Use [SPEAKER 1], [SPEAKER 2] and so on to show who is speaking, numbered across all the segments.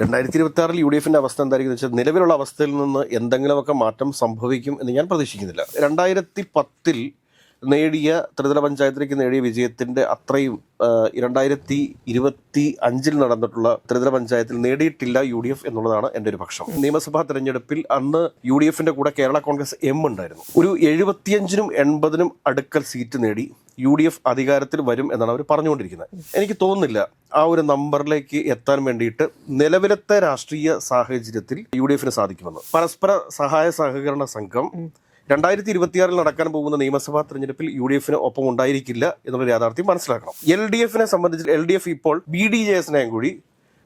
[SPEAKER 1] രണ്ടായിരത്തി ഇരുപത്തി ആറിൽ യു ഡി എഫിന്റെ അവസ്ഥ എന്തായിരിക്കും വെച്ചാൽ നിലവിലുള്ള അവസ്ഥയിൽ നിന്ന് എന്തെങ്കിലുമൊക്കെ മാറ്റം സംഭവിക്കും എന്ന് ഞാൻ പ്രതീക്ഷിക്കുന്നില്ല. രണ്ടായിരത്തി പത്തിൽ നേടിയ ത്രിതല പഞ്ചായത്തിലേക്ക് നേടിയ വിജയത്തിന്റെ അത്രയും രണ്ടായിരത്തി ഇരുപത്തി അഞ്ചിൽ നടന്നിട്ടുള്ള ത്രിതല പഞ്ചായത്തിൽ നേടിയിട്ടില്ല യു ഡി എഫ് എന്നുള്ളതാണ് എന്റെ ഒരു പക്ഷം. നിയമസഭാ തെരഞ്ഞെടുപ്പിൽ അന്ന് യു ഡി എഫിന്റെ കൂടെ കേരള കോൺഗ്രസ് എം ഉണ്ടായിരുന്നു. ഒരു എഴുപത്തിയഞ്ചിനും എൺപതിനും അടുക്കൽ സീറ്റ് നേടി യു ഡി എഫ് അധികാരത്തിൽ വരും എന്നാണ് അവർ പറഞ്ഞുകൊണ്ടിരിക്കുന്നത്. എനിക്ക് തോന്നുന്നില്ല ആ ഒരു നമ്പറിലേക്ക് എത്താൻ വേണ്ടിയിട്ട് നിലവിലത്തെ രാഷ്ട്രീയ സാഹചര്യത്തിൽ യു ഡി എഫിന് സാധിക്കുമെന്ന്. പരസ്പര സഹായ സഹകരണ സംഘം രണ്ടായിരത്തി ഇരുപത്തിയാറിൽ നടക്കാൻ പോകുന്ന നിയമസഭാ തെരഞ്ഞെടുപ്പിൽ യു ഡി എഫിന് ഒപ്പം ഉണ്ടായിരിക്കില്ല എന്നുള്ള യാഥാർത്ഥ്യം മനസ്സിലാക്കണം. എൽ ഡി എഫിനെ സംബന്ധിച്ച് എൽ ഡി എഫ് ഇപ്പോൾ ബി ഡി ജെ എസിനെയും കൂടി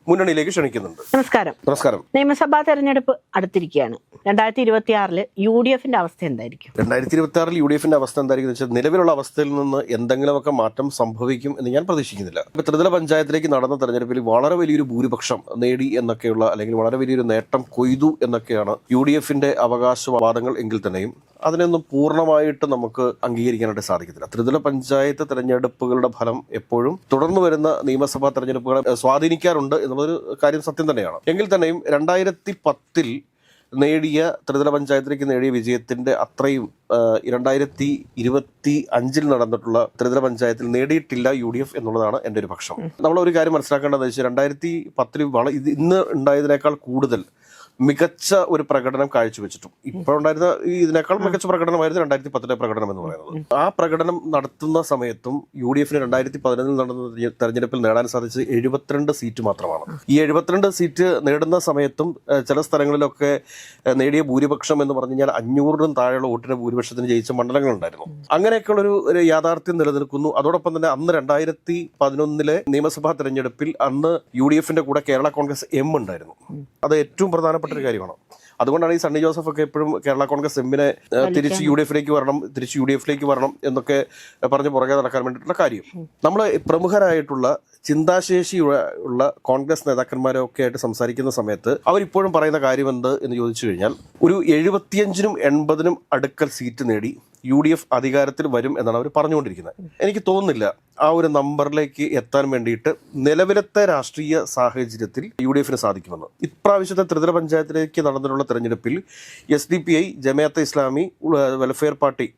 [SPEAKER 1] മുന്നണിയിലേക്ക് ക്ഷണിക്കുന്നുണ്ട്.
[SPEAKER 2] നമസ്കാരം.
[SPEAKER 1] നമസ്കാരം.
[SPEAKER 2] നിയമസഭാ തെരഞ്ഞെടുപ്പ് അടുത്തിരിക്കുകയാണ്. രണ്ടായിരത്തി ഇരുപത്തി ആറിൽ യു ഡി എഫിന്റെ അവസ്ഥ എന്തായിരിക്കും?
[SPEAKER 1] രണ്ടായിരത്തി ഇരുപത്തി ആറിൽ യു ഡി എഫിന്റെ അവസ്ഥ എന്തായിരിക്കും എന്ന് വെച്ചാൽ നിലവിലുള്ള അവസ്ഥയിൽ നിന്ന് എന്തെങ്കിലുമൊക്കെ മാറ്റം സംഭവിക്കും എന്ന് ഞാൻ പ്രതീക്ഷിക്കുന്നില്ല. ഇപ്പൊ ത്രിതല പഞ്ചായത്തിലേക്ക് നടന്ന തെരഞ്ഞെടുപ്പിൽ വളരെ വലിയൊരു ഭൂരിപക്ഷം നേടി എന്നൊക്കെയുള്ള അല്ലെങ്കിൽ വളരെ വലിയൊരു നേട്ടം കൊയ്തു എന്നൊക്കെയാണ് യു ഡി എഫിന്റെ അവകാശവാദങ്ങൾ എങ്കിൽ തന്നെയും അതിനൊന്നും പൂർണമായിട്ട് നമുക്ക് അംഗീകരിക്കാനായിട്ട് സാധിക്കത്തില്ല. ത്രിതല പഞ്ചായത്ത് തെരഞ്ഞെടുപ്പുകളുടെ ഫലം എപ്പോഴും തുടർന്നു വരുന്ന നിയമസഭാ തെരഞ്ഞെടുപ്പുകളെ സ്വാധീനിക്കാറുണ്ട് എന്നുള്ളൊരു കാര്യം സത്യം തന്നെയാണ്. എങ്കിൽ തന്നെയും രണ്ടായിരത്തി പത്തിൽ നേടിയ ത്രിതല പഞ്ചായത്തിലേക്ക് നേടിയ വിജയത്തിന്റെ അത്രയും രണ്ടായിരത്തി ഇരുപത്തി അഞ്ചിൽ നടന്നിട്ടുള്ള ത്രിതല പഞ്ചായത്തിൽ നേടിയിട്ടില്ല യു ഡി എഫ് എന്നുള്ളതാണ് എന്റെ ഒരു പക്ഷം. നമ്മൾ ഒരു കാര്യം മനസ്സിലാക്കേണ്ടതെന്ന് വെച്ചാൽ രണ്ടായിരത്തി പത്തിൽ വള ഇത് ഇന്ന് ഉണ്ടായതിനേക്കാൾ കൂടുതൽ മികച്ച ഒരു പ്രകടനം കാഴ്ചവെച്ചിട്ടും. ഇപ്പോൾ ഉണ്ടായിരുന്ന ഇതിനേക്കാൾ മികച്ച പ്രകടനമായിരുന്നു രണ്ടായിരത്തി പത്തിലെ പ്രകടനം എന്ന് പറയുന്നത്. ആ പ്രകടനം നടത്തുന്ന സമയത്തും യു ഡി എഫിന് രണ്ടായിരത്തി പതിനൊന്നിൽ നടന്ന തെരഞ്ഞെ- തെരഞ്ഞെടുപ്പിൽ നേടാൻ സാധിച്ചത് എഴുപത്തിരണ്ട് സീറ്റ് മാത്രമാണ്. ഈ എഴുപത്തിരണ്ട് സീറ്റ് നേടുന്ന സമയത്തും ചില സ്ഥലങ്ങളിലൊക്കെ നേടിയ ഭൂരിപക്ഷം എന്ന് പറഞ്ഞു കഴിഞ്ഞാൽ അഞ്ഞൂറിനും താഴെയുള്ള വോട്ടിന് ഭൂരിപക്ഷത്തിന് ജയിച്ച മണ്ഡലങ്ങളുണ്ടായിരുന്നു. അങ്ങനെയൊക്കെയുള്ള ഒരു യാഥാർത്ഥ്യം നിലനിൽക്കുന്നു. അതോടൊപ്പം തന്നെ അന്ന് രണ്ടായിരത്തി പതിനൊന്നിലെ നിയമസഭാ തെരഞ്ഞെടുപ്പിൽ അന്ന് യു ഡി എഫിന്റെ കൂടെ കേരള കോൺഗ്രസ് എം ഉണ്ടായിരുന്നു. അത് ഏറ്റവും പ്രധാനപ്പെട്ട ഒരു കാര്യമാണ്. അതുകൊണ്ടാണ് ഈ സണ്ണി ജോസഫ് ഒക്കെ എപ്പോഴും കേരള കോൺഗ്രസ് എമ്മിനെ തിരിച്ച് യു ഡി എഫിലേക്ക് വരണം തിരിച്ച് യു ഡി എഫിലേക്ക് വരണം എന്നൊക്കെ പറഞ്ഞ് പുറകെ നടക്കാൻ വേണ്ടിയിട്ടുള്ള കാര്യം. നമ്മൾ പ്രമുഖരായിട്ടുള്ള ചിന്താശേഷി ഉള്ള കോൺഗ്രസ് നേതാക്കന്മാരൊക്കെ ആയിട്ട് സംസാരിക്കുന്ന സമയത്ത് അവരിപ്പോഴും പറയുന്ന കാര്യം എന്ത് എന്ന് ചോദിച്ചു കഴിഞ്ഞാൽ ഒരു എഴുപത്തിയഞ്ചിനും എൺപതിനും അടുക്കൽ സീറ്റ് നേടി യു ഡി എഫ് അധികാരത്തിൽ വരും എന്നാണ് അവർ പറഞ്ഞുകൊണ്ടിരിക്കുന്നത്. എനിക്ക് തോന്നുന്നില്ല ആ ഒരു നമ്പറിലേക്ക് എത്താൻ വേണ്ടിയിട്ട് നിലവിലത്തെ രാഷ്ട്രീയ സാഹചര്യത്തിൽ യു ഡി എഫിന് സാധിക്കുമെന്ന്. ഇപ്രാവശ്യത്തെ ത്രിതല പഞ്ചായത്തിലേക്ക് നടന്നിട്ടുള്ള തെരഞ്ഞെടുപ്പിൽ S D P I Jamaat-e Islami welfare party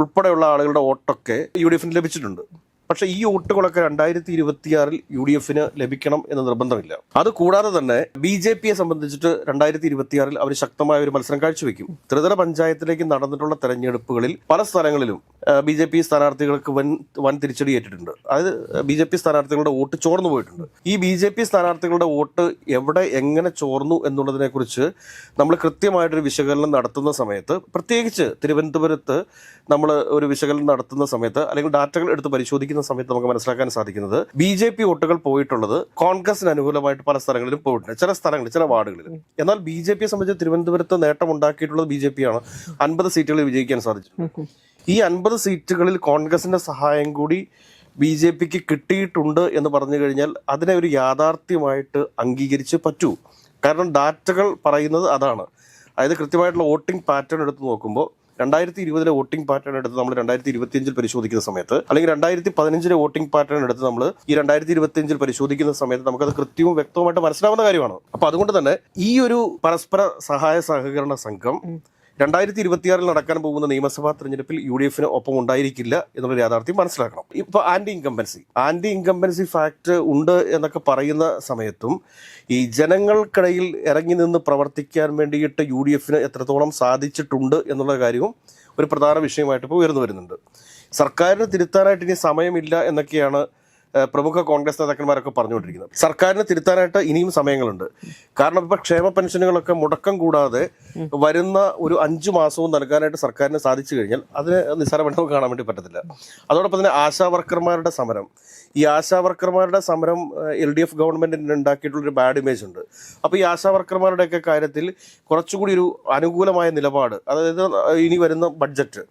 [SPEAKER 1] ഉൾപ്പെടെയുള്ള ആളുകളുടെ വോട്ടൊക്കെ യു ഡി എഫിന് ലഭിച്ചിട്ടുണ്ട്. പക്ഷേ ഈ വോട്ടുകളൊക്കെ രണ്ടായിരത്തി ഇരുപത്തിയാറിൽ യു ഡി എഫിന് ലഭിക്കണം എന്ന് നിർബന്ധമില്ല. അത് കൂടാതെ തന്നെ ബി ജെ പിയെ സംബന്ധിച്ചിട്ട് രണ്ടായിരത്തി ഇരുപത്തിയാറിൽ അവർ ശക്തമായ ഒരു മത്സരം കാഴ്ചവെക്കും. ത്രിതല പഞ്ചായത്തിലേക്ക് നടന്നിട്ടുള്ള തെരഞ്ഞെടുപ്പുകളിൽ പല സ്ഥലങ്ങളിലും ബി ജെ പി സ്ഥാനാർത്ഥികൾക്ക് വൻ വൻ തിരിച്ചടി ഏറ്റിട്ടുണ്ട്. അതായത് ബി ജെ പി സ്ഥാനാർത്ഥികളുടെ വോട്ട് ചോർന്നു പോയിട്ടുണ്ട്. ഈ ബി ജെ പി സ്ഥാനാർത്ഥികളുടെ വോട്ട് എവിടെ എങ്ങനെ ചോർന്നു എന്നുള്ളതിനെ കുറിച്ച് നമ്മൾ കൃത്യമായിട്ടൊരു വിശകലനം നടത്തുന്ന സമയത്ത് പ്രത്യേകിച്ച് തിരുവനന്തപുരത്ത് നമ്മൾ ഒരു വിശകലനം നടത്തുന്ന സമയത്ത് അല്ലെങ്കിൽ ഡാറ്റകൾ എടുത്ത് പരിശോധിക്കുന്ന സമയത്ത് നമുക്ക് മനസ്സിലാക്കാൻ സാധിക്കുന്നത് ബി ജെ പി വോട്ടുകൾ പോയിട്ടുള്ളത് കോൺഗ്രസിന് അനുകൂലമായിട്ട് പല സ്ഥലങ്ങളിലും പോയിട്ടുണ്ട്. ചില സ്ഥലങ്ങളിൽ ചില വാർഡുകളിൽ എന്നാൽ ബി ജെ പിയെ സംബന്ധിച്ച് തിരുവനന്തപുരത്ത് നേട്ടം ഉണ്ടാക്കിയിട്ടുള്ളത് ബി ജെ പി ആണ്. അൻപത് സീറ്റുകളിൽ വിജയിക്കാൻ സാധിച്ചു ഈ അൻപത് സീറ്റുകളിൽ കോൺഗ്രസിന്റെ സഹായം കൂടി ബി ജെ പിക്ക് കിട്ടിയിട്ടുണ്ട് എന്ന് പറഞ്ഞു കഴിഞ്ഞാൽ അതിനെ ഒരു യാഥാർത്ഥ്യമായിട്ട് അംഗീകരിച്ച് പറ്റൂ. കാരണം ഡാറ്റകൾ പറയുന്നത് അതാണ്. അതായത് കൃത്യമായിട്ടുള്ള വോട്ടിംഗ് പാറ്റേൺ എടുത്ത് നോക്കുമ്പോൾ രണ്ടായിരത്തി ഇരുപതിലെ വോട്ടിംഗ് പാറ്റേൺ എടുത്ത് നമ്മൾ രണ്ടായിരത്തി ഇരുപത്തിയഞ്ചിൽ പരിശോധിക്കുന്ന സമയത്ത് അല്ലെങ്കിൽ രണ്ടായിരത്തി പതിനഞ്ചിലെ വോട്ടിംഗ് പാറ്റേൺ എടുത്ത് നമ്മൾ ഈ രണ്ടായിരത്തി ഇരുപത്തിയഞ്ചിൽ പരിശോധിക്കുന്ന സമയത്ത് നമുക്കത് കൃത്യവും വ്യക്തവുമായിട്ട് മനസ്സിലാവുന്ന കാര്യമാണ്. അപ്പൊ അതുകൊണ്ട് തന്നെ ഈ ഒരു പരസ്പര സഹായ സഹകരണ സംഘം രണ്ടായിരത്തി ഇരുപത്തിയാറിൽ നടക്കാൻ പോകുന്ന നിയമസഭാ തെരഞ്ഞെടുപ്പിൽ യു ഡി എഫിന് ഒപ്പം ഉണ്ടായിരിക്കില്ല എന്നുള്ള യാഥാർത്ഥ്യം മനസ്സിലാക്കണം. ഇപ്പൊ anti incumbency. Anti incumbency fact ഉണ്ട് എന്നൊക്കെ പറയുന്ന സമയത്തും ഈ ജനങ്ങൾക്കിടയിൽ ഇറങ്ങി നിന്ന് പ്രവർത്തിക്കാൻ വേണ്ടിയിട്ട് യു ഡി എഫിന് എത്രത്തോളം സാധിച്ചിട്ടുണ്ട് എന്നുള്ള കാര്യവും ഒരു പ്രധാന വിഷയമായിട്ട് ഇപ്പോൾ ഉയർന്നു വരുന്നുണ്ട്. സർക്കാരിന് തിരുത്താനായിട്ട് ഇനി സമയമില്ല എന്നൊക്കെയാണ് പ്രമുഖ കോൺഗ്രസ് നേതാക്കന്മാരൊക്കെ പറഞ്ഞുകൊണ്ടിരിക്കുന്നത്. സർക്കാരിന് തിരുത്താനായിട്ട് ഇനിയും സമയങ്ങളുണ്ട്. കാരണം ഇപ്പൊ ക്ഷേമ പെൻഷനുകളൊക്കെ മുടക്കം കൂടാതെ വരുന്ന ഒരു അഞ്ചു മാസവും നൽകാനായിട്ട് സർക്കാരിന് സാധിച്ചു കഴിഞ്ഞാൽ അതിന് നിസ്സാരമായിട്ട് കാണാൻ വേണ്ടി പറ്റത്തില്ല. അതോടൊപ്പം തന്നെ ആശാ വർക്കർമാരുടെ സമരം. ഈ ആശാ വർക്കർമാരുടെ സമരം എൽ ഡി എഫ് ഗവൺമെന്റിന് ഉണ്ടാക്കിയിട്ടുള്ളൊരു ബാഡ് ഇമേജ് ഉണ്ട്. അപ്പോൾ ഈ ആശാ വർക്കർമാരുടെയൊക്കെ കാര്യത്തിൽ കുറച്ചുകൂടി ഒരു അനുകൂലമായ നിലപാട് അതായത് ഇനി വരുന്ന ബഡ്ജറ്റ്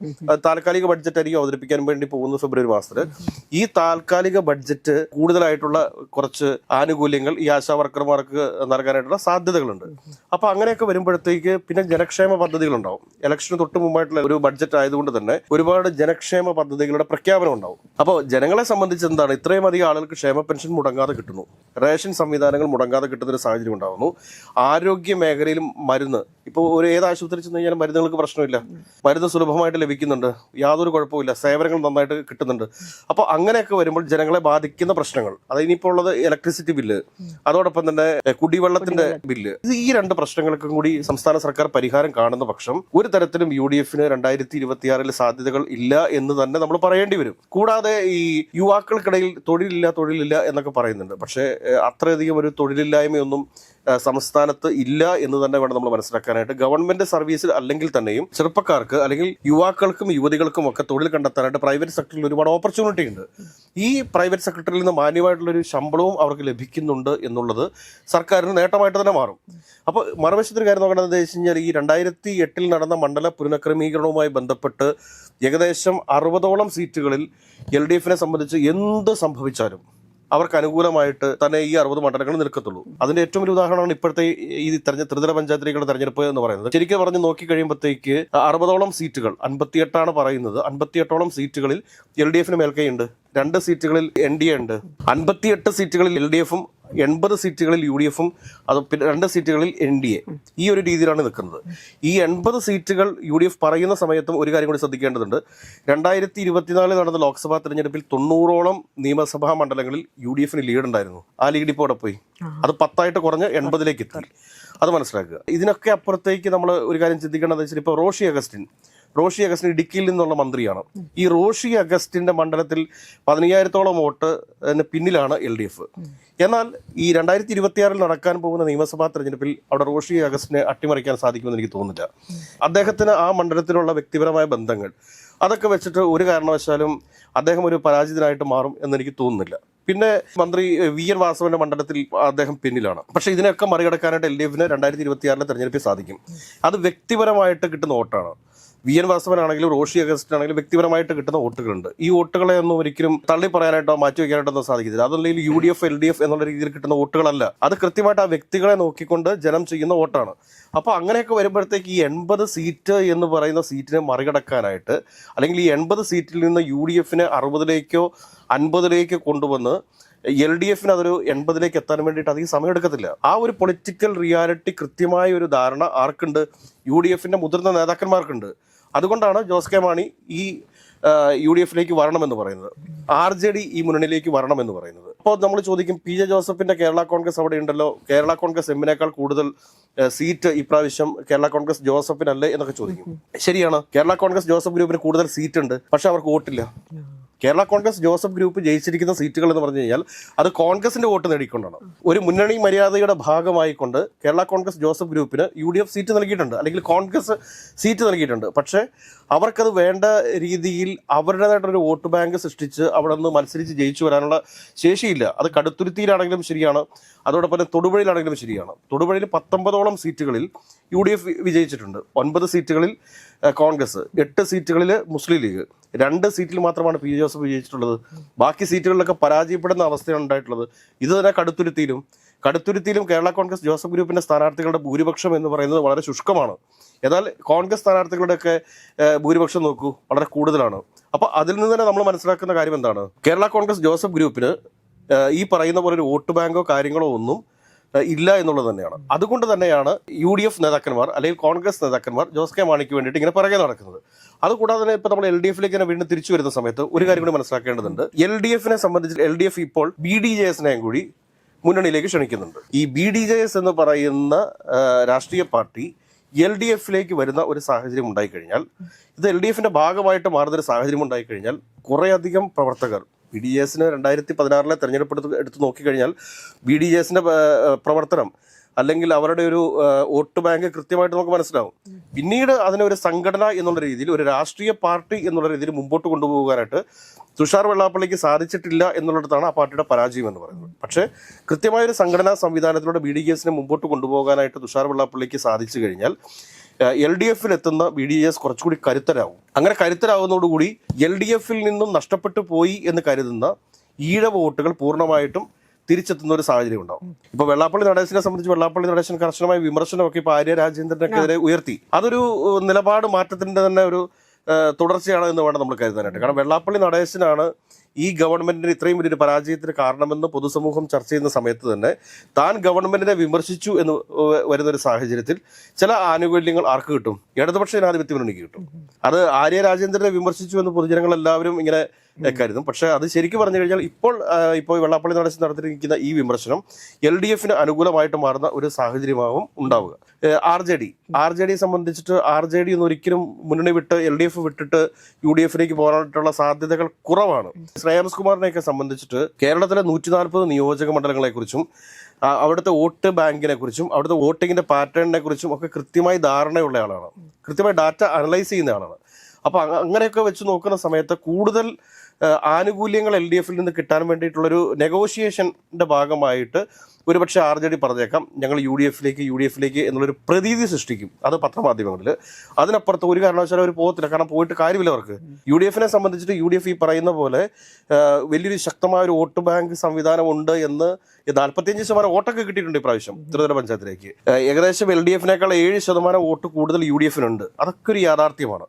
[SPEAKER 1] താൽക്കാലിക ബഡ്ജറ്റ് ആയിരിക്കും അവതരിപ്പിക്കാൻ വേണ്ടി പോകുന്ന ഫെബ്രുവരി മാസത്തിൽ ഈ താൽക്കാലിക ബഡ്ജറ്റ് കൂടുതലായിട്ടുള്ള കുറച്ച് ആനുകൂല്യങ്ങൾ ഈ ആശാ വർക്കർമാർക്ക് നൽകാനായിട്ടുള്ള സാധ്യതകളുണ്ട്. അപ്പൊ അങ്ങനെയൊക്കെ വരുമ്പോഴത്തേക്ക് പിന്നെ ജനക്ഷേമ പദ്ധതികൾ ഉണ്ടാവും ഇലക്ഷന് തൊട്ട് മുമ്പായിട്ടുള്ള ഒരു ബഡ്ജറ്റ് ആയതുകൊണ്ട് തന്നെ ഒരുപാട് ജനക്ഷേമ പദ്ധതികളുടെ പ്രഖ്യാപനം ഉണ്ടാവും. അപ്പോൾ ജനങ്ങളെ സംബന്ധിച്ച് എന്താണ്? ഇത്രയും ഇത്രയും അധികം ആളുകൾക്ക് ക്ഷേമ പെൻഷൻ മുടങ്ങാതെ കിട്ടുന്നു. റേഷൻ സംവിധാനങ്ങൾ മുടങ്ങാതെ കിട്ടുന്ന ഒരു സാഹചര്യം ഉണ്ടാകുന്നു ആരോഗ്യ മേഖലയിലും മരുന്ന്. ഇപ്പോൾ ഒരു ഏത് ആശുപത്രി ചെന്ന് കഴിഞ്ഞാലും മരുന്നുകൾക്ക് പ്രശ്നമില്ല. മരുന്ന് സുലഭമായിട്ട് ലഭിക്കുന്നുണ്ട്. യാതൊരു കുഴപ്പമില്ല സേവനങ്ങൾ നന്നായിട്ട് കിട്ടുന്നുണ്ട്. അപ്പോൾ അങ്ങനെയൊക്കെ വരുമ്പോൾ ജനങ്ങളെ ബാധിക്കുന്ന പ്രശ്നങ്ങൾ. അത് ഇനിയിപ്പോൾ ഉള്ളത് ഇലക്ട്രിസിറ്റി ബില്ല് അതോടൊപ്പം തന്നെ കുടിവെള്ളത്തിന്റെ ബില്ല് ഈ രണ്ട് പ്രശ്നങ്ങൾക്കും കൂടി സംസ്ഥാന സർക്കാർ പരിഹാരം കാണുന്ന പക്ഷം ഒരു തരത്തിലും യു ഡി എഫിന് രണ്ടായിരത്തി ഇരുപത്തിയാറിൽ സാധ്യതകൾ ഇല്ല എന്ന് തന്നെ നമ്മൾ പറയേണ്ടി വരും. കൂടാതെ ഈ യുവാക്കൾക്കിടയിൽ തൊഴിലില്ല തൊഴിലില്ല എന്നൊക്കെ പറയുന്നുണ്ട്. പക്ഷേ അത്രയധികം ഒരു തൊഴിലില്ലായ്മയൊന്നും സംസ്ഥാനത്ത് ഇല്ല എന്ന് തന്നെ വേണം നമ്മൾ മനസ്സിലാക്കാനായിട്ട്. ഗവൺമെന്റ് സർവീസിൽ അല്ലെങ്കിൽ തന്നെയും ചെറുപ്പക്കാർക്ക് അല്ലെങ്കിൽ യുവാക്കൾക്കും യുവതികൾക്കും ഒക്കെ തൊഴിൽ കണ്ടെത്താനായിട്ട് പ്രൈവറ്റ് സെക്ടറിൽ ഒരുപാട് ഓപ്പർച്യൂണിറ്റി ഉണ്ട്. ഈ പ്രൈവറ്റ് സെക്ടറിൽ നിന്ന് മാന്യമായിട്ടുള്ളൊരു ശമ്പളവും അവർക്ക് ലഭിക്കുന്നുണ്ട് എന്നുള്ളത് സർക്കാരിന് നേട്ടമായിട്ട് തന്നെ മാറും. അപ്പോൾ മറുവശത്തൊരു കാര്യം നോക്കേണ്ടത് വെച്ച് കഴിഞ്ഞാൽ ഈ രണ്ടായിരത്തി എട്ടിൽ നടന്ന മണ്ഡല പുനഃക്രമീകരണവുമായി ബന്ധപ്പെട്ട് ഏകദേശം അറുപതോളം സീറ്റുകളിൽ എൽ ഡി എഫിനെ സംബന്ധിച്ച് എന്ത് സംഭവിച്ചാലും അവർക്ക് അനുകൂലമായിട്ട് തന്നെ ഈ അറുപത് മണ്ഡലങ്ങൾ നിൽക്കത്തുള്ളൂ. അതിന്റെ ഏറ്റവും വലിയ ഉദാഹരണമാണ് ഇപ്പോഴത്തെ ഈ തെരഞ്ഞെടുപ്പ് ത്രിതല പഞ്ചായത്തിലേക്കുള്ള തെരഞ്ഞെടുപ്പ് എന്ന് പറയുന്നത്. ശരിക്കും പറഞ്ഞ് നോക്കി കഴിയുമ്പോഴത്തേക്ക് അറുപതോളം സീറ്റുകൾ അൻപത്തിയെട്ടാണ് പറയുന്നത്. അൻപത്തിയെട്ടോളം സീറ്റുകളിൽ എൽ ഡി എഫിന് മേൽക്കൈയുണ്ട്. രണ്ട് സീറ്റുകളിൽ എൻ ഡി എ ഉണ്ട്. അൻപത്തിയെട്ട് സീറ്റുകളിൽ എൽ ഡി എഫും എൺപത് സീറ്റുകളിൽ യു ഡി എഫും അത് പിന്നെ രണ്ട് സീറ്റുകളിൽ എൻ ഡി എ. ഈ ഒരു രീതിയിലാണ് നിൽക്കുന്നത്. ഈ എൺപത് സീറ്റുകൾ യു ഡി എഫ് പറയുന്ന സമയത്തും ഒരു കാര്യം കൂടി ശ്രദ്ധിക്കേണ്ടതുണ്ട്. രണ്ടായിരത്തി ഇരുപത്തിനാലിൽ നടന്ന ലോക്സഭാ തെരഞ്ഞെടുപ്പിൽ തൊണ്ണൂറോളം നിയമസഭാ മണ്ഡലങ്ങളിൽ യു ഡി എഫിന് ലീഡ് ഉണ്ടായിരുന്നു. ആ ലീഡ് ഇപ്പോൾ അവിടെ പോയി? അത് പത്തായിട്ട് കുറഞ്ഞ് എൺപതിലേക്ക് എത്തി. അത് മനസ്സിലാക്കുക. ഇതിനൊക്കെ അപ്പുറത്തേക്ക് നമ്മൾ ഒരു കാര്യം ചിന്തിക്കേണ്ടതെന്ന് വെച്ചാൽ ഇപ്പോൾ റോഷി അഗസ്റ്റിൻ റോഷി അഗസ്റ്റിൻ ഇടുക്കിയിൽ നിന്നുള്ള മന്ത്രിയാണ്. ഈ റോഷി അഗസ്റ്റിന്റെ മണ്ഡലത്തിൽ പതിനയ്യായിരത്തോളം വോട്ട് പിന്നിലാണ് എൽ ഡി എഫ്. എന്നാൽ ഈ രണ്ടായിരത്തി ഇരുപത്തിയാറിൽ നടക്കാൻ പോകുന്ന നിയമസഭാ തെരഞ്ഞെടുപ്പിൽ അവിടെ റോഷി അഗസ്റ്റിനെ അട്ടിമറിക്കാൻ സാധിക്കുമെന്ന് എനിക്ക് തോന്നുന്നില്ല. അദ്ദേഹത്തിന് ആ മണ്ഡലത്തിലുള്ള വ്യക്തിപരമായ ബന്ധങ്ങൾ അതൊക്കെ വെച്ചിട്ട് ഒരു കാരണവശാലും അദ്ദേഹം ഒരു പരാജിതനായിട്ട് മാറും എന്ന് എനിക്ക് തോന്നുന്നില്ല. പിന്നെ മന്ത്രി വി എൻ വാസവന്റെ മണ്ഡലത്തിൽ അദ്ദേഹം പിന്നിലാണ്. പക്ഷെ ഇതിനൊക്കെ മറികടക്കാനായിട്ട് എൽ ഡി എഫിന് രണ്ടായിരത്തി ഇരുപത്തിയാറിലെ തെരഞ്ഞെടുപ്പിൽ സാധിക്കും. അത് വ്യക്തിപരമായിട്ട് കിട്ടുന്ന വോട്ടാണ്. വി എൻ വാസവനാണെങ്കിലും റോഷി അഗസ്റ്റ് ആണെങ്കിലും വ്യക്തിപരമായിട്ട് കിട്ടുന്ന വോട്ടുകളുണ്ട്. ഈ വോട്ടുകളെ ഒന്നും ഒരിക്കലും തള്ളി പറയാനായിട്ടോ മാറ്റി വയ്ക്കാനായിട്ടോ ഒന്നും സാധിക്കത്തില്ല. അതല്ലെങ്കിൽ U D F L D F എന്നുള്ള രീതിയിൽ കിട്ടുന്ന വോട്ടുകളല്ല. അത് കൃത്യമായിട്ട് ആ വ്യക്തികളെ നോക്കിക്കൊണ്ട് ജനം ചെയ്യുന്ന വോട്ടാണ്. അപ്പോൾ അങ്ങനെയൊക്കെ വരുമ്പോഴത്തേക്ക് ഈ എൺപത് സീറ്റ് എന്ന് പറയുന്ന സീറ്റിനെ മറികടക്കാനായിട്ട് അല്ലെങ്കിൽ ഈ എൺപത് സീറ്റിൽ നിന്ന് യു ഡി എഫിനെ അറുപതിലേക്കോ അൻപതിലേക്കോ കൊണ്ടുവന്ന് എൽ ഡി എഫിന് അതൊരു എൺപതിലേക്ക് എത്താൻ വേണ്ടിയിട്ട് അധികം സമയമെടുക്കത്തില്ല. ആ ഒരു പൊളിറ്റിക്കൽ റിയാലിറ്റി കൃത്യമായ ഒരു ധാരണ ആർക്കുണ്ട്? യു ഡി എഫിന്റെ മുതിർന്ന നേതാക്കന്മാർക്കുണ്ട്. അതുകൊണ്ടാണ് ജോസ് കെ മാണി ഈ യു ഡി എഫിലേക്ക് വരണമെന്ന് പറയുന്നത്. ആർ ജെ ഡി ഈ മുന്നണിയിലേക്ക് വരണമെന്ന് പറയുന്നത്. അപ്പോൾ നമ്മൾ ചോദിക്കും പി ജെ ജോസഫിന്റെ കേരള കോൺഗ്രസ് അവിടെ ഉണ്ടല്ലോ കേരള കോൺഗ്രസ് എമ്മിനേക്കാൾ കൂടുതൽ സീറ്റ് ഇപ്രാവശ്യം കേരള കോൺഗ്രസ് ജോസഫിനല്ലേ എന്നൊക്കെ ചോദിക്കും. ശരിയാണ് കേരള കോൺഗ്രസ് ജോസഫ് ഗ്രൂപ്പിന് കൂടുതൽ സീറ്റ് ഉണ്ട് പക്ഷെ അവർക്ക് വോട്ടില്ല. കേരള കോൺഗ്രസ് ജോസഫ് ഗ്രൂപ്പ് ജയിച്ചിരിക്കുന്ന സീറ്റുകൾ എന്ന് പറഞ്ഞു കഴിഞ്ഞാൽ അത് കോൺഗ്രസിന്റെ വോട്ട് നേടിക്കൊണ്ടാണ്. ഒരു മുന്നണി മര്യാദയുടെ ഭാഗമായിക്കൊണ്ട് കേരള കോൺഗ്രസ് ജോസഫ് ഗ്രൂപ്പിന് യു ഡി എഫ് സീറ്റ് നൽകിയിട്ടുണ്ട്. അല്ലെങ്കിൽ കോൺഗ്രസ് സീറ്റ് നൽകിയിട്ടുണ്ട്. പക്ഷേ അവർക്കത് വേണ്ട രീതിയിൽ അവരുടേതായിട്ടൊരു വോട്ട് ബാങ്ക് സൃഷ്ടിച്ച് അവിടെ നിന്ന് മത്സരിച്ച് ജയിച്ചു വരാനുള്ള ശേഷിയില്ല. അത് കടുത്തുരുത്തിയിലാണെങ്കിലും ശരിയാണ്. അതോടൊപ്പം തന്നെ തൊടുപുഴയിലാണെങ്കിലും ശരിയാണ്. തൊടുപുഴയിൽ പത്തൊമ്പതോളം സീറ്റുകളിൽ യു ഡി എഫ് വിജയിച്ചിട്ടുണ്ട്. ഒൻപത് സീറ്റുകളിൽ കോൺഗ്രസ് എട്ട് സീറ്റുകളിൽ മുസ്ലിം ലീഗ്. രണ്ട് സീറ്റിൽ മാത്രമാണ് പി ജോസഫ് വിജയിച്ചിട്ടുള്ളത്. ബാക്കി സീറ്റുകളിലൊക്കെ പരാജയപ്പെടുന്ന അവസ്ഥയാണ് ഉണ്ടായിട്ടുള്ളത്. ഇത് തന്നെ കടുത്തുരുത്തിയിലും കടുത്തുരുത്തിയിലും കേരള കോൺഗ്രസ് ജോസഫ് ഗ്രൂപ്പിന്റെ സ്ഥാനാർത്ഥികളുടെ ഭൂരിപക്ഷം എന്ന് പറയുന്നത് വളരെ ശുഷ്കമാണ്. എന്നാൽ കോൺഗ്രസ് സ്ഥാനാർത്ഥികളുടെയൊക്കെ ഭൂരിപക്ഷം നോക്കൂ വളരെ കൂടുതലാണ്. അപ്പോൾ അതിൽ നിന്ന് തന്നെ നമ്മൾ മനസ്സിലാക്കുന്ന കാര്യം എന്താണ്? കേരള കോൺഗ്രസ് ജോസഫ് ഗ്രൂപ്പിന് ഈ പറയുന്ന പോലെ ഒരു വോട്ട് ബാങ്കോ കാര്യങ്ങളോ ഒന്നും ഇല്ല എന്നുള്ളത് തന്നെയാണ്. അതുകൊണ്ട് തന്നെയാണ് യു ഡി എഫ് നേതാക്കന്മാർ അല്ലെങ്കിൽ കോൺഗ്രസ് നേതാക്കന്മാർ ജോസ് കെ മാണിക്ക് വേണ്ടിയിട്ട് ഇങ്ങനെ പിറകെ നടക്കുന്നത്. അതുകൂടാതെ തന്നെ ഇപ്പൊ നമ്മൾ എൽ ഡി എഫിലേക്ക് തന്നെ വീണ്ടും തിരിച്ചു വരുന്ന സമയത്ത് ഒരു കാര്യം കൂടി മനസ്സിലാക്കേണ്ടതുണ്ട്. എൽ ഡി എഫിനെ സംബന്ധിച്ച് എൽ ഡി എഫ് ഇപ്പോൾ ബി ഡി ജെ എസിനെയും കൂടി മുന്നണിയിലേക്ക് ക്ഷണിക്കുന്നുണ്ട്. ഈ ബി ഡി ജെ എസ് എന്ന് പറയുന്ന രാഷ്ട്രീയ പാർട്ടി എൽ ഡി എഫിലേക്ക് വരുന്ന ഒരു സാഹചര്യം ഉണ്ടായിക്കഴിഞ്ഞാൽ ഇത് എൽ ഡി എഫിന്റെ ഭാഗമായിട്ട് മാറുന്ന ഒരു സാഹചര്യം ഉണ്ടായിക്കഴിഞ്ഞാൽ കുറേയധികം പ്രവർത്തകർ ബി ഡി എസിന് രണ്ടായിരത്തി പതിനാറിലെ തെരഞ്ഞെടുപ്പ് എടുത്ത് എടുത്ത് നോക്കിക്കഴിഞ്ഞാൽ ബി ഡി എസിന്റെ പ്രവർത്തനം അല്ലെങ്കിൽ അവരുടെ ഒരു വോട്ട് ബാങ്ക് കൃത്യമായിട്ട് നമുക്ക് മനസ്സിലാവും. പിന്നീട് അതിനെ ഒരു സംഘടന എന്നുള്ള രീതിയിൽ ഒരു രാഷ്ട്രീയ പാർട്ടി എന്നുള്ള രീതിയിൽ മുമ്പോട്ട് കൊണ്ടുപോകാനായിട്ട് തുഷാർ വെള്ളാപ്പള്ളിക്ക് സാധിച്ചിട്ടില്ല എന്നുള്ളിടത്താണ് ആ പാർട്ടിയുടെ പരാജയം എന്ന് പറയുന്നത്. പക്ഷേ കൃത്യമായൊരു സംഘടനാ സംവിധാനത്തിലൂടെ ബി ഡി എസിനെ മുമ്പോട്ട് കൊണ്ടുപോകാനായിട്ട് തുഷാർ വെള്ളാപ്പള്ളിക്ക് സാധിച്ചു കഴിഞ്ഞാൽ എൽ ഡി എഫിൽ എത്തുന്ന ബി ഡി എസ് കുറച്ചുകൂടി കരുത്തരാകും. അങ്ങനെ കരുത്തരാകുന്നതോടുകൂടി എൽ ഡി എഫിൽ നിന്നും നഷ്ടപ്പെട്ടു പോയി എന്ന് കരുതുന്ന ഈഴ വോട്ടുകൾ പൂർണമായിട്ടും തിരിച്ചെത്തുന്ന ഒരു സാഹചര്യം ഉണ്ടാവും. ഇപ്പൊ വെള്ളാപ്പള്ളി നടേശനെ സംബന്ധിച്ച് വെള്ളാപ്പള്ളി നടേശൻ കർശനമായ വിമർശനമൊക്കെ ഇപ്പൊ ആര്യ രാജേന്ദ്രനൊക്കെതിരെ ഉയർത്തി. അതൊരു നിലപാട് മാറ്റത്തിന്റെ തന്നെ ഒരു തുടർച്ചയാണ് എന്ന് വേണം നമ്മൾ കരുതാനായിട്ട്. കാരണം വെള്ളാപ്പള്ളി നടേശനാണ് ഈ ഗവൺമെന്റിന് ഇത്രയും വലിയൊരു പരാജയത്തിന് കാരണമെന്ന് പൊതുസമൂഹം ചർച്ച ചെയ്യുന്ന സമയത്ത് തന്നെ താൻ ഗവൺമെന്റിനെ വിമർശിച്ചു എന്ന് വരുന്ന ഒരു സാഹചര്യത്തിൽ ചില ആനുകൂല്യങ്ങൾ ആർക്ക് കിട്ടും? ഇടതുപക്ഷ ജനാധിപത്യ മുന്നണിക്ക് കിട്ടും. അത് ആര്യ രാജേന്ദ്രനെ വിമർശിച്ചു എന്ന് പൊതുജനങ്ങൾ എല്ലാവരും ഇങ്ങനെ കരുതും പക്ഷേ അത് ശരിക്കും പറഞ്ഞു കഴിഞ്ഞാൽ ഇപ്പോൾ ഇപ്പൊ ഇപ്പോൾ വെള്ളാപ്പള്ളി നടത്തി നടത്തിയിരിക്കുന്ന ഈ വിമർശനം എൽ ഡി എഫിന് അനുകൂലമായിട്ട് മാറുന്ന ഒരു സാഹചര്യമാവും ഉണ്ടാവുക. R J D. R J ഡിയെ സംബന്ധിച്ചിട്ട് ആർ ജെ ഡി ഒന്നും ഒരിക്കലും മുന്നണി വിട്ട് എൽ ഡി എഫ് വിട്ടിട്ട് യു ഡി എഫിലേക്ക് പോകാനായിട്ടുള്ള സാധ്യതകൾ കുറവാണ്. ശ്രേയാംസ് കുമാറിനെയൊക്കെ സംബന്ധിച്ചിട്ട് കേരളത്തിലെ നൂറ്റി നാൽപ്പത് നിയോജക മണ്ഡലങ്ങളെക്കുറിച്ചും അവിടുത്തെ വോട്ട് ബാങ്കിനെ കുറിച്ചും അവിടുത്തെ വോട്ടിങ്ങിന്റെ പാറ്റേണിനെ കുറിച്ചും ഒക്കെ കൃത്യമായി ധാരണയുള്ള ആളാണ്. കൃത്യമായി ഡാറ്റ അനലൈസ് ചെയ്യുന്ന ആളാണ്. അപ്പൊ അങ്ങനെയൊക്കെ വെച്ച് നോക്കുന്ന സമയത്ത് കൂടുതൽ ആനുകൂല്യങ്ങൾ എൽ ഡി എഫിൽ നിന്ന് കിട്ടാൻ വേണ്ടിയിട്ടുള്ളൊരു നെഗോഷിയേഷന്റെ ഭാഗമായിട്ട് ഒരുപക്ഷെ ആർ ജെ ഡി പറഞ്ഞേക്കാം ഞങ്ങൾ യു ഡി എഫിലേക്ക് യു ഡി എഫിലേക്ക് എന്നുള്ളൊരു പ്രതീതി സൃഷ്ടിക്കും. അത് പത്രമാധ്യമങ്ങളിൽ. അതിനപ്പുറത്ത് ഒരു കാരണവശാലും അവർ പോകത്തില്ല. കാരണം പോയിട്ട് കാര്യമില്ല അവർക്ക്. യു ഡി എഫിനെ സംബന്ധിച്ചിട്ട് യു ഡി എഫ് ഈ പറയുന്ന പോലെ വലിയൊരു ശക്തമായ ഒരു വോട്ട് ബാങ്ക് സംവിധാനം ഉണ്ട് എന്ന് നാൽപ്പത്തിയഞ്ച് ശതമാനം വോട്ടൊക്കെ കിട്ടിയിട്ടുണ്ട് ഇപ്രാവശ്യം തിരുവനന്തപുരം പഞ്ചായത്തിലേക്ക്. ഏകദേശം എൽ ഡി എഫിനേക്കാൾ ഏഴ് ശതമാനം വോട്ട് കൂടുതൽ യു ഡി എഫിനുണ്ട് അതൊക്കെ ഒരു യാഥാർത്ഥ്യമാണ്.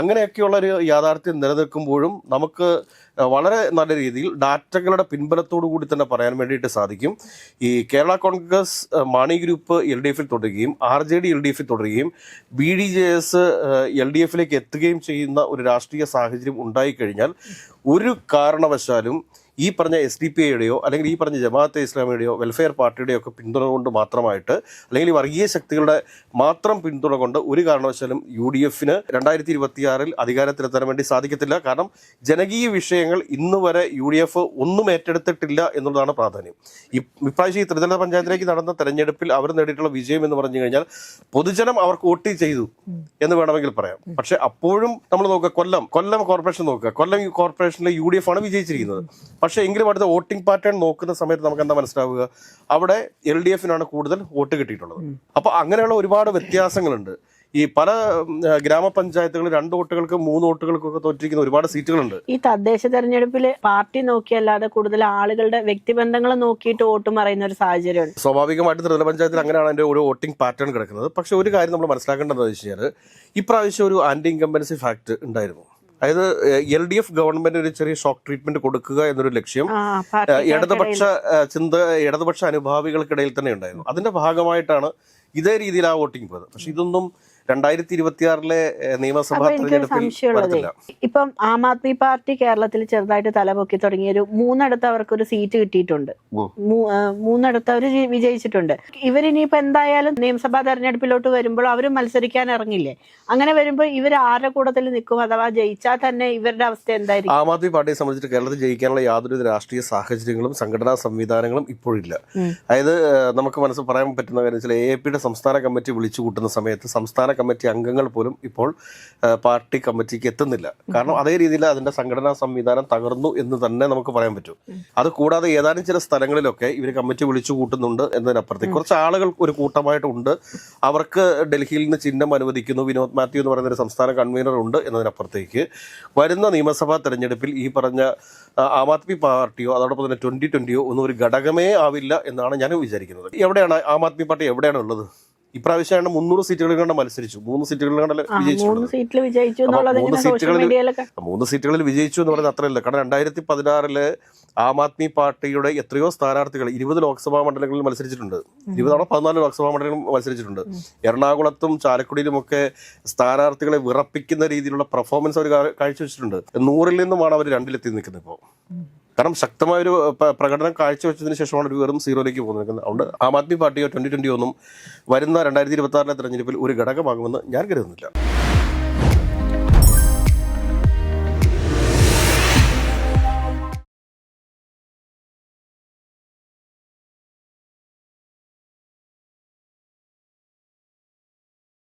[SPEAKER 1] അങ്ങനെയൊക്കെയുള്ള ഒരു യാഥാർത്ഥ്യം നിലനിൽക്കുമ്പോഴും നമുക്ക് വളരെ നല്ല രീതിയിൽ ഡാറ്റകളുടെ പിൻബലത്തോടു കൂടി തന്നെ പറയാൻ വേണ്ടിയിട്ട് സാധിക്കും. ഈ Kerala Congress Mani group L D എഫിൽ തുടരുകയും R J D L D എഫിൽ തുടരുകയും B D J S L D എഫിലേക്ക് എത്തുകയും ചെയ്യുന്ന ഒരു രാഷ്ട്രീയ സാഹചര്യം ഉണ്ടായിക്കഴിഞ്ഞാൽ ഒരു കാരണവശാലും ഈ പറഞ്ഞ എസ് ഡി പി ഐയുടെയോ അല്ലെങ്കിൽ ഈ പറഞ്ഞ ജമാഅത്തെ ഇസ്ലാമിയുടെയോ വെൽഫെയർ പാർട്ടിയുടെയോ ഒക്കെ പിന്തുണ കൊണ്ട് മാത്രമായിട്ട് അല്ലെങ്കിൽ വർഗീയ ശക്തികളുടെ മാത്രം പിന്തുണ കൊണ്ട് ഒരു കാരണവശാലും യു ഡി എഫിന് രണ്ടായിരത്തി ഇരുപത്തിയാറിൽ അധികാരത്തിലെത്താൻ വേണ്ടി സാധിക്കത്തില്ല. കാരണം ജനകീയ വിഷയങ്ങൾ ഇന്ന് വരെ യു ഡി എഫ് ഒന്നും ഏറ്റെടുത്തിട്ടില്ല എന്നുള്ളതാണ് പ്രാധാന്യം. ഇപ്രാവശ്യം ഈ ത്രിതല പഞ്ചായത്തിലേക്ക് നടന്ന തെരഞ്ഞെടുപ്പിൽ അവർ നേടിയിട്ടുള്ള വിജയം എന്ന് പറഞ്ഞു കഴിഞ്ഞാൽ പൊതുജനം അവർക്ക് വോട്ട് ചെയ്തു എന്ന് വേണമെങ്കിൽ പറയാം. പക്ഷെ അപ്പോഴും നമ്മൾ നോക്കുക കൊല്ലം കൊല്ലം കോർപ്പറേഷൻ നോക്കുക. കൊല്ലം കോർപ്പറേഷനിലെ യു ഡി എഫ് ആണ് വിജയിച്ചിരിക്കുന്നത്. പക്ഷേ എങ്കിലും അടുത്ത വോട്ടിംഗ് പാറ്റേൺ നോക്കുന്ന സമയത്ത് നമുക്ക് എന്താ മനസ്സിലാവുക? അവിടെ എൽ ഡി എഫിനാണ് കൂടുതൽ വോട്ട് കിട്ടിയിട്ടുള്ളത്. അപ്പൊ അങ്ങനെയുള്ള ഒരുപാട് വ്യത്യാസങ്ങളുണ്ട്. ഈ പല ഗ്രാമപഞ്ചായത്തുകൾ ഗ്രാമപഞ്ചായത്തുകളിൽ രണ്ട് വോട്ടുകൾക്ക് മൂന്ന് വോട്ടുകൾക്കും ഒക്കെ തോറ്റിരിക്കുന്ന ഒരുപാട് സീറ്റുകളുണ്ട്.
[SPEAKER 2] ഈ തദ്ദേശ തെരഞ്ഞെടുപ്പിൽ പാർട്ടി നോക്കിയല്ലാതെ കൂടുതൽ ആളുകളുടെ വ്യക്തിബന്ധങ്ങൾ നോക്കിയിട്ട് വോട്ട് പറയുന്ന ഒരു സാഹചര്യമുണ്ട്.
[SPEAKER 1] സ്വാഭാവികമായിട്ട് ത്രിതല പഞ്ചായത്തിൽ അങ്ങനെയാണ് അതിന്റെ ഒരു വോട്ടിംഗ് പാറ്റേൺ കിടക്കുന്നത്. പക്ഷെ ഒരു കാര്യം നമ്മൾ മനസ്സിലാക്കേണ്ടതെന്ന് വെച്ച് കഴിഞ്ഞാൽ ഇപ്രാവശ്യം ഒരു ആന്റി ഇൻകംബൻസി ഫാക്ട് ഉണ്ടായിരുന്നു. അതായത് എൽ ഡി എഫ് ഗവൺമെന്റ് ഒരു ചെറിയ ഷോക്ക് ട്രീറ്റ്മെന്റ് കൊടുക്കുക എന്നൊരു ലക്ഷ്യം ഇടതുപക്ഷ ചിന്ത ഇടതുപക്ഷ അനുഭാവികൾക്കിടയിൽ തന്നെ ഉണ്ടായിരുന്നു. അതിന്റെ ഭാഗമായിട്ടാണ് ഇതേ രീതിയിൽ ആ വോട്ടിംഗ് പോയത്. പക്ഷെ ഇതൊന്നും രണ്ടായിരത്തി ഇരുപത്തിയാറിലെ നിയമസഭാ തെരഞ്ഞെടുപ്പിൽ
[SPEAKER 2] ഇപ്പം ആം ആദ്മി പാർട്ടി കേരളത്തിൽ ചെറുതായിട്ട് തലപൊക്കി തുടങ്ങിയ ഒരു മൂന്നിടത്ത് അവർക്ക് ഒരു സീറ്റ് കിട്ടിയിട്ടുണ്ട്. മൂന്നിടത്ത് അവർ വിജയിച്ചിട്ടുണ്ട്. ഇവരിനിയിപ്പോ എന്തായാലും നിയമസഭാ തെരഞ്ഞെടുപ്പിലോട്ട് വരുമ്പോൾ അവർ മത്സരിക്കാൻ ഇറങ്ങില്ലേ? അങ്ങനെ വരുമ്പോൾ ഇവർ ആരുടെ കൂടത്തിൽ നിൽക്കും അഥവാ ജയിച്ചാൽ തന്നെ ഇവരുടെ അവസ്ഥ എന്തായിരിക്കും?
[SPEAKER 1] ആം ആദ്മി പാർട്ടിയെ സംബന്ധിച്ചിട്ട് കേരളത്തിൽ ജയിക്കാനുള്ള യാതൊരു രാഷ്ട്രീയ സാഹചര്യങ്ങളും സംഘടനാ സംവിധാനങ്ങളും ഇപ്പോഴില്ല. അതായത് നമുക്ക് മനസ്സിൽ പറയാൻ പറ്റുന്ന കാര്യം വെച്ചാൽ എ പിയുടെ സംസ്ഥാന കമ്മിറ്റി വിളിച്ചു കൂട്ടുന്ന സമയത്ത് സംസ്ഥാന കമ്മിറ്റി അംഗങ്ങൾ പോലും ഇപ്പോൾ പാർട്ടി കമ്മിറ്റിക്ക് എത്തുന്നില്ല. കാരണം അതേ രീതിയിൽ അതിന്റെ സംഘടനാ സംവിധാനം തകർന്നു എന്ന് തന്നെ നമുക്ക് പറയാൻ പറ്റും. അത് കൂടാതെ ഏതാനും ചില സ്ഥലങ്ങളിലൊക്കെ ഇവർ കമ്മിറ്റി വിളിച്ചു കൂട്ടുന്നുണ്ട് എന്നതിനപ്പുറത്തേക്ക് കുറച്ച് ആളുകൾ ഒരു കൂട്ടമായിട്ടുണ്ട്. അവർക്ക് ഡൽഹിയിൽ നിന്ന് ചിഹ്നം അനുവദിക്കുന്നു. വിനോദ് മാത്യു എന്ന് പറയുന്ന ഒരു സംസ്ഥാന കൺവീനർ ഉണ്ട് എന്നതിനപ്പുറത്തേക്ക്. വരുന്ന നിയമസഭാ തെരഞ്ഞെടുപ്പിൽ ഈ പറഞ്ഞ ആം ആദ്മി പാർട്ടിയോ അതോടൊപ്പം തന്നെ ട്വന്റി ട്വന്റിയോ ഒന്നും ഒരു ഘടകമേ ആവില്ല എന്നാണ് ഞാൻ വിചാരിക്കുന്നത്. എവിടെയാണ് ആം ആദ്മി പാർട്ടി? എവിടെയാണ് ഉള്ളത്? ഇപ്രാവശ്യമാണ് മുന്നൂറ് സീറ്റുകളിൽ കണ്ട് മത്സരിച്ചു. മൂന്ന് സീറ്റുകളിൽ കണ്ട്
[SPEAKER 2] മൂന്ന്
[SPEAKER 1] വിജയിച്ചിട്ടുള്ളത്?
[SPEAKER 2] വിജയിച്ചു
[SPEAKER 1] മൂന്ന് സീറ്റുകളിൽ മൂന്ന് സീറ്റുകളിൽ വിജയിച്ചു എന്ന് പറയുന്നത് അത്രയല്ല. കാരണം രണ്ടായിരത്തി പതിനാറിൽ ആം ആദ്മി പാർട്ടിയുടെ എത്രയോ സ്ഥാനാർത്ഥികൾ ഇരുപത് ലോക്സഭാ മണ്ഡലങ്ങളിൽ മത്സരിച്ചിട്ടുണ്ട്. ഇരുപതാണോ പതിനാല് ലോക്സഭാ മണ്ഡലങ്ങളിൽ മത്സരിച്ചിട്ടുണ്ട്. എറണാകുളത്തും ചാലക്കുടിയിലുമൊക്കെ സ്ഥാനാർത്ഥികളെ വിറപ്പിക്കുന്ന രീതിയിലുള്ള പെർഫോമൻസ് അവർ കാഴ്ചവെച്ചിട്ടുണ്ട്. നൂറിൽ നിന്നുമാണ് അവർ രണ്ടിലെത്തി നിൽക്കുന്നത് ഇപ്പോൾ കാരണം ശക്തമായ ഒരു പ്രകടനം കാഴ്ചവെച്ചതിന് ശേഷമാണ് ഒരു വെറും സീറോയിലേക്ക് പോകുന്നത് അതുകൊണ്ട് ആം ആദ്മി പാർട്ടിയോ ട്വന്റി ട്വന്റി ഒന്നും വരുന്ന രണ്ടായിരത്തി ഇരുപത്തി ആറിലെ തെരഞ്ഞെടുപ്പിൽ ഒരു ഘടകമാകുമെന്ന് ഞാൻ കരുതുന്നില്ല.